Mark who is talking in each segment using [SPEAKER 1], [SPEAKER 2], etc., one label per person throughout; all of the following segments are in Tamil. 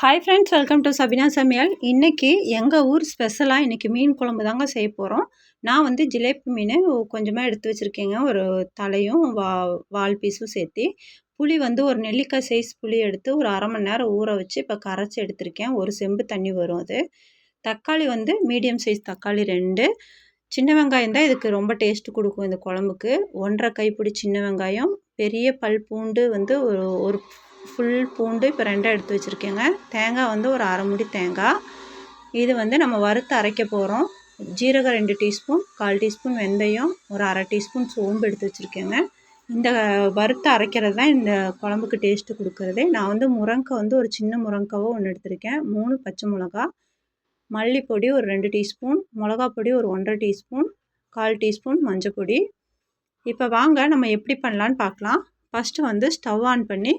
[SPEAKER 1] Hi friends welcome to Sabina சமையல் இன்றைக்கி எங்கள் ஊர் ஸ்பெஷலாக இன்றைக்கி மீன் குழம்பு தாங்க செய்ய போகிறோம் நான் வந்து ஜிலேபி மீன் கொஞ்சமாக எடுத்து வச்சுருக்கேங்க. ஒரு தலையும் வா வால் பீஸும் சேர்த்து. புளி வந்து ஒரு நெல்லிக்காய் சைஸ் புளி எடுத்து ஒரு அரை மணி நேரம் ஊற வச்சு இப்போ கரைச்சி எடுத்திருக்கேன். ஒரு செம்பு தண்ணி வரும் அது. தக்காளி வந்து மீடியம் சைஸ் தக்காளி ரெண்டு. சின்ன வெங்காயம் தான் இதுக்கு ரொம்ப டேஸ்ட்டு கொடுக்கும் இந்த குழம்புக்கு. ஒன்றரை கைப்பிடி சின்ன வெங்காயம் பெரிய பல் பூண்டு வந்து ஒரு ஒரு ஃபுல் பூண்டு இப்போ ரெண்டாக எடுத்து வச்சுருக்கேங்க. தேங்காய் வந்து ஒரு அரை முடி தேங்காய். இது வந்து நம்ம வறுத்து அரைக்க போகிறோம் ஜீரகம் ரெண்டு டீஸ்பூன் கால் டீஸ்பூன் வெந்தயம் ஒரு அரை டீஸ்பூன் சோம்பு எடுத்து வச்சுருக்கேங்க. இந்த வறுத்து அரைக்கிறது தான் இந்த குழம்புக்கு டேஸ்ட்டு கொடுக்குறது. நான் வந்து முருங்கை வந்து ஒரு சின்ன முருங்காவோ ஒன்று எடுத்திருக்கேன். மூணு பச்சை மிளகா மல்லிப்பொடி ஒரு ரெண்டு டீஸ்பூன் மிளகா பொடி ஒரு ஒன்றரை டீஸ்பூன் கால் டீஸ்பூன் மஞ்சள் பொடி. இப்போ வாங்க நம்ம எப்படி பண்ணலான்னு பார்க்கலாம். ஃபஸ்ட்டு வந்து ஸ்டவ் ஆன் பண்ணி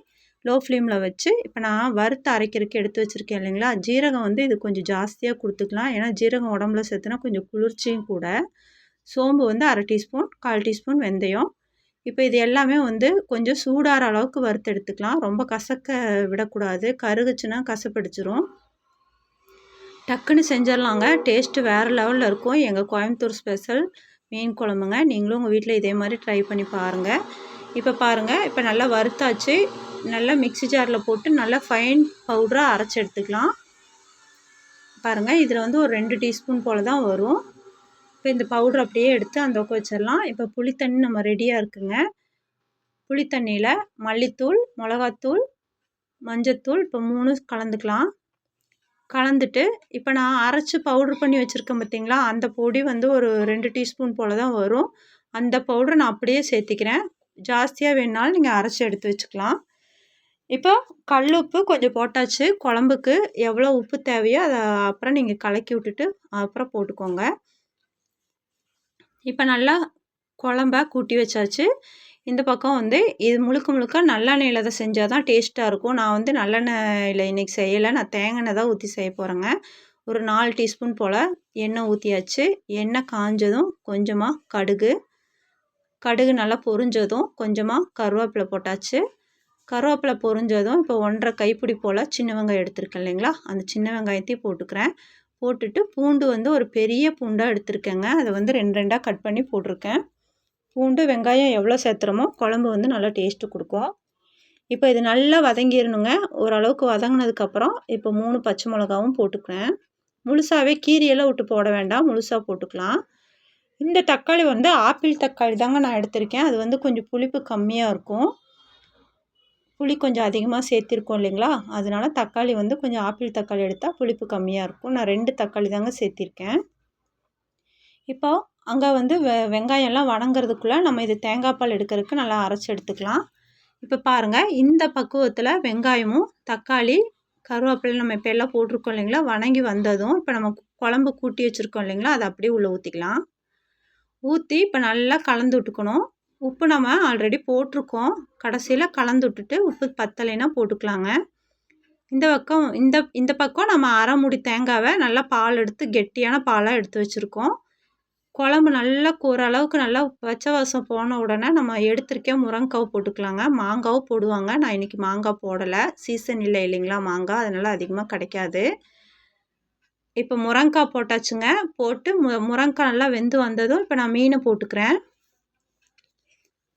[SPEAKER 1] லோ ஃப்ளேமில் வச்சு இப்போ நான் வறுத்து அரைக்கிறதுக்கு எடுத்து வச்சுருக்கேன் இல்லைங்களா? ஜீரகம் வந்து இது கொஞ்சம் ஜாஸ்தியாக கொடுத்துக்கலாம். ஏன்னா ஜீரகம் உடம்புல சேர்த்துனா கொஞ்சம் குளிர்ச்சியும் கூட. சோம்பு வந்து அரை டீஸ்பூன் கால் டீஸ்பூன் வெந்தயம். இப்போ இது எல்லாமே வந்து கொஞ்சம் சூடாகிற அளவுக்கு வறுத்து எடுத்துக்கலாம். ரொம்ப கசக்க விடக்கூடாது. கருகுச்சுன்னா கசப்பிடிச்சிரும். டக்குன்னு செஞ்சிடலாங்க. டேஸ்ட்டு வேறு லெவலில் இருக்கும். எங்கள் கோயம்புத்தூர் ஸ்பெஷல் மீன் குழம்புங்க. நீங்களும் உங்கள் வீட்டில் இதே மாதிரி ட்ரை பண்ணி பாருங்கள் இப்போ பாருங்கள் இப்போ நல்லா வறுத்தாச்சு. நல்லா மிக்சி ஜாரில் போட்டு நல்லா ஃபைன் பவுடராக அரைச்சி எடுத்துக்கலாம். பாருங்கள் இதில் வந்து ஒரு ரெண்டு டீஸ்பூன் போல் தான் வரும். இப்போ இந்த பவுடர் அப்படியே எடுத்து அந்த பக்கம் வச்சிடலாம். இப்போ புளித்தண்ணி நம்ம ரெடியாக இருக்குங்க. புளித்தண்ணியில் மல்லித்தூள் மிளகாத்தூள் மஞ்சத்தூள் இப்போ மூணு கலந்துக்கலாம். கலந்துட்டு இப்போ நான் அரைச்சி பவுட்ரு பண்ணி வச்சுருக்கேன் பார்த்தீங்களா அந்த பொடி வந்து ஒரு ரெண்டு டீஸ்பூன் போல் தான் வரும். அந்த பவுடரை நான் அப்படியே சேர்த்திக்கிறேன். ஜாஸ்தியாக வேணுனாலும் நீங்கள் அரைச்சி எடுத்து வச்சுக்கலாம். இப்போ கல் உப்பு கொஞ்சம் போட்டாச்சு. குழம்புக்கு எவ்வளோ உப்பு தேவையோ அதை அப்புறம் நீங்கள் கலக்கி விட்டுட்டு அப்புறம் போட்டுக்கோங்க. இப்போ நல்லா குழம்ப கூட்டி வச்சாச்சு. இந்த பக்கம் வந்து இது முழுக்க முழுக்க நல்லெண்ணெயில் தான் செஞ்சால் தான் டேஸ்ட்டாக இருக்கும். நான் வந்து நல்லெண்ணெயில் இன்றைக்கி செய்யலை. நான் தேங்காய் தான் ஊற்றி செய்ய போகிறேங்க ஒரு நாலு டீஸ்பூன் போல் எண்ணெய் ஊற்றியாச்சு எண்ணெய் காஞ்சதும் கொஞ்சமாக கடுகு கடுகு நல்லா பொரிஞ்சதும் கொஞ்சமாக கருவேப்பிலை போட்டாச்சு. கருவேப்பிலை பொரிஞ்சதும் இப்போ ஒன்றரை கைப்பிடி போல் சின்ன வெங்காயம் எடுத்துருக்கேன் இல்லைங்களா? அந்த சின்ன வெங்காயத்தையும் போட்டுக்கிறேன். போட்டுட்டு பூண்டு வந்து ஒரு பெரிய பூண்டாக எடுத்துருக்கேங்க. அதை வந்து ரெண்டு ரெண்டாக கட் பண்ணி போட்டிருக்கேன். பூண்டு வெங்காயம் எவ்வளோ சேர்த்துறோமோ குழம்பு வந்து நல்லா டேஸ்ட்டு கொடுக்கும். இப்போ இது நல்லா வதங்கிடணுங்க ஓரளவுக்கு வதங்கினதுக்கப்புறம் இப்போ மூணு பச்சை மிளகாவும் போட்டுக்கிறேன். முழுசாகவே கீரியெல்லாம் விட்டு போட வேண்டாம். முழுசாக போட்டுக்கலாம். இந்த தக்காளி வந்து ஆப்பிள் தக்காளி தாங்க நான் எடுத்திருக்கேன். அது வந்து கொஞ்சம் புளிப்பு கம்மியாக இருக்கும். புளி கொஞ்சம் அதிகமாக சேர்த்திருக்கோம் இல்லைங்களா? அதனால தக்காளி வந்து கொஞ்சம் ஆப்பிள் தக்காளி எடுத்தால் புளிப்பு கம்மியாக இருக்கும். நான் ரெண்டு தக்காளி தாங்க சேர்த்திருக்கேன். இப்போ அங்கே வந்து வெ வெங்காயம்லாம் வணங்குறதுக்குள்ளே நம்ம இது தேங்காய் பால் எடுக்கிறதுக்கு நல்லா அரைச்சி எடுத்துக்கலாம். இப்போ பாருங்கள் இந்த பக்குவத்தில் வெங்காயமும் தக்காளி கருவேப்பிலை நம்ம இப்போ எல்லாம் போட்டிருக்கோம் இல்லைங்களா? வணங்கி வந்ததும் இப்போ நம்ம குழம்பு கூட்டி வச்சுருக்கோம் இல்லைங்களா? அதை அப்படியே உள்ளே ஊற்றிக்கலாம் ஊற்றி இப்போ நல்லா கலந்து விட்டுக்கணும். உப்பு நம்ம ஆல்ரெடி போட்டிருக்கோம். கடைசியில் கலந்து விட்டுட்டு உப்பு பத்தலைன்னா போட்டுக்கலாங்க. இந்த பக்கம் இந்த இந்த பக்கம் நம்ம அரை முடி தேங்காவை நல்லா பால் எடுத்து கெட்டியான பாலாக எடுத்து வச்சுருக்கோம். குழம்பு நல்லா ஓரளவுக்கு நல்லா பச்சை வாசம் போன உடனே நம்ம எடுத்திருக்கே முருங்காய் போட்டுக்கலாங்க. மாங்காவும் போடுவாங்க. நான் இன்றைக்கி மாங்காய் போடலை. சீசன் இல்லை இல்லைங்களா மாங்காய். அதனால் அதிகமாக கிடைக்காது. இப்போ முரங்காய் போட்டாச்சுங்க. போட்டு மு முரங்காய் நல்லா வெந்து வந்ததும் இப்போ நான் மீனை போட்டுக்கிறேன்.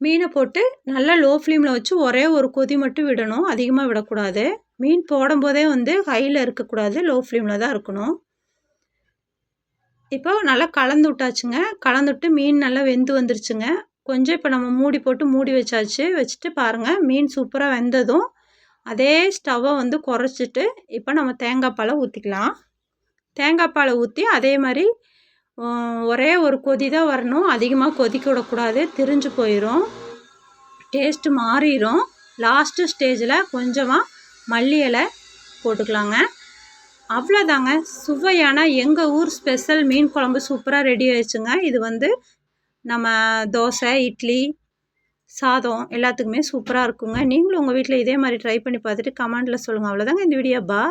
[SPEAKER 1] மீனை போட்டு நல்லா லோ ஃப்ளேமில் வச்சு ஒரே ஒரு கொதி மட்டும் விடணும். அதிகமாக விடக்கூடாது. மீன் போடும்போதே வந்து ஹையில் இருக்கக்கூடாது. லோ ஃப்ளேமில் தான் இருக்கணும். இப்போ நல்லா கலந்து விட்டாச்சுங்க. கலந்து விட்டு மீன் நல்லா வெந்து வந்துருச்சுங்க. கொஞ்சம் இப்போ நம்ம மூடி போட்டு மூடி வச்சாச்சு. வச்சுட்டு பாருங்கள் மீன் சூப்பராக வெந்ததும். அதே ஸ்டவ்வை வந்து குறைச்சிட்டு இப்போ நம்ம தேங்காய் பாலை ஊற்றிக்கலாம் தேங்காய் பாலை ஊற்றி அதே மாதிரி ஒரே ஒரு கொதி தான் வரணும். அதிகமாக கொதிக்க விடக்கூடாது. திரிஞ்சு போயிடும் டேஸ்ட்டு மாறிடும் லாஸ்ட்டு ஸ்டேஜில் கொஞ்சமாக மல்லி இலை போட்டுக்கலாங்க. அவ்வளோதாங்க. சுவையான எங்கள் ஊர் ஸ்பெஷல் மீன் குழம்பு சூப்பராக ரெடி ஆயிடுச்சுங்க. இது வந்து நம்ம தோசை இட்லி சாதம் எல்லாத்துக்குமே சூப்பராக இருக்குங்க. நீங்களும் உங்கள் வீட்டில் இதே மாதிரி ட்ரை பண்ணி பார்த்துட்டு கமெண்டில் சொல்லுங்கள் அவ்வளோதாங்க இந்த வீடியோ பா